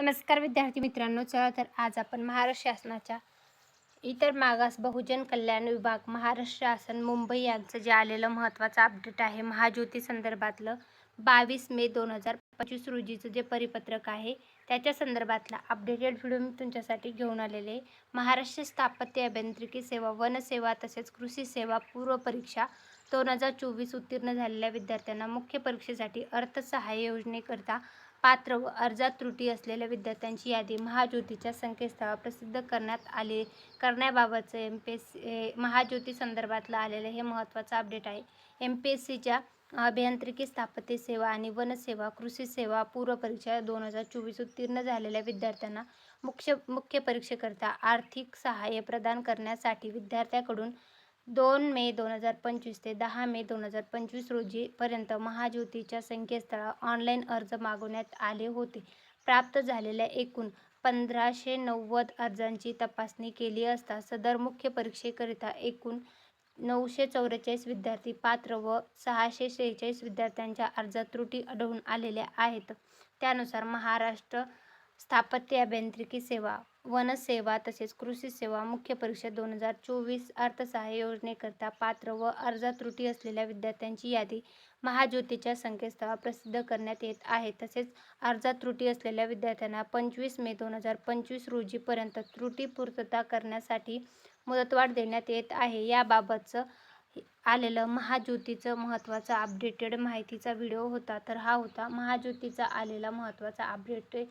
नमस्कार विद्यार्थी मित्रांनो चला तर आज आपण महाराष्ट्र शासनाच्या इतर मागास बहुजन कल्याण विभाग महाराष्ट्र शासन मुंबई यांचं जे आलेलं महत्त्वाचं अपडेट आहे महाज्योती संदर्भातलं बावीस मे दोन हजार पंचवीस रोजीचं जे परिपत्रक आहे त्याच्या संदर्भातला अपडेटेड व्हिडिओ मी तुमच्यासाठी घेऊन आलेले महाराष्ट्र स्थापत्य अभियांत्रिकी सेवा वनसेवा तसेच कृषी सेवा पूर्व परीक्षा दोन हजार चोवीस उत्तीर्ण झालेल्या विद्यार्थ्यांना मुख्य परीक्षेसाठी अर्थसहाय्य योजनेकरता पात्र व अर्जात त्रुटी असलेल्या विद्यार्थ्यांची यादी महाज्योतीच्या संकेतस्थळावर प्रसिद्ध करण्यात आले. करण्याबाबतचं एम पी एस महाज्योती संदर्भातलं आलेलं हे महत्त्वाचं अपडेट आहे. एम पी एस सीच्या अभियांत्रिकी स्थापत्य सेवा आणि वनसेवा कृषी सेवा पूर्व परीक्षा दोन हजार चोवीस उत्तीर्ण झालेल्या विद्यार्थ्यांना मुख्य मुख्य परीक्षेकरता आर्थिक सहाय्य प्रदान करण्यासाठी विद्यार्थ्याकडून दोन मे दोन हजार पंचवीस ते दहा मे दोन हजार पंचवीस रोजीपर्यंत महाज्योतीच्या संकेतस्थळावर ऑनलाईन अर्ज मागवण्यात आले होते. प्राप्त झालेल्या एकूण पंधराशे नव्वद अर्जांची तपासणी केली असता सदर मुख्य परीक्षेकरिता एकूण नऊशे चौवेचाळीस विद्यार्थी पात्र व सहाशे शेहेचाळीस विद्यार्थ्यांच्या अर्जात त्रुटी आढळून आलेल्या आहेत. त्यानुसार महाराष्ट्र स्थापत्य अभियांत्रिकी सेवा वनसेवा तसेच कृषी सेवा मुख्य परीक्षा दोन हजार चोवीस अर्थसहाय्य योजनेकरता पात्र व अर्जात त्रुटी असलेल्या विद्यार्थ्यांची यादी महाज्योतीच्या संकेतस्थळावर प्रसिद्ध करण्यात येत आहे. तसेच अर्जात त्रुटी असलेल्या विद्यार्थ्यांना पंचवीस मे दोन हजार पंचवीस रोजीपर्यंत त्रुटी पूर्तता करण्यासाठी मुदतवाढ देण्यात येत आहे. याबाबतचं आलेलं महाज्योतीचं महत्त्वाचा अपडेटेड माहितीचा व्हिडिओ होता तर हा होता महाज्योतीचा आलेला महत्त्वाचा अपडेटेड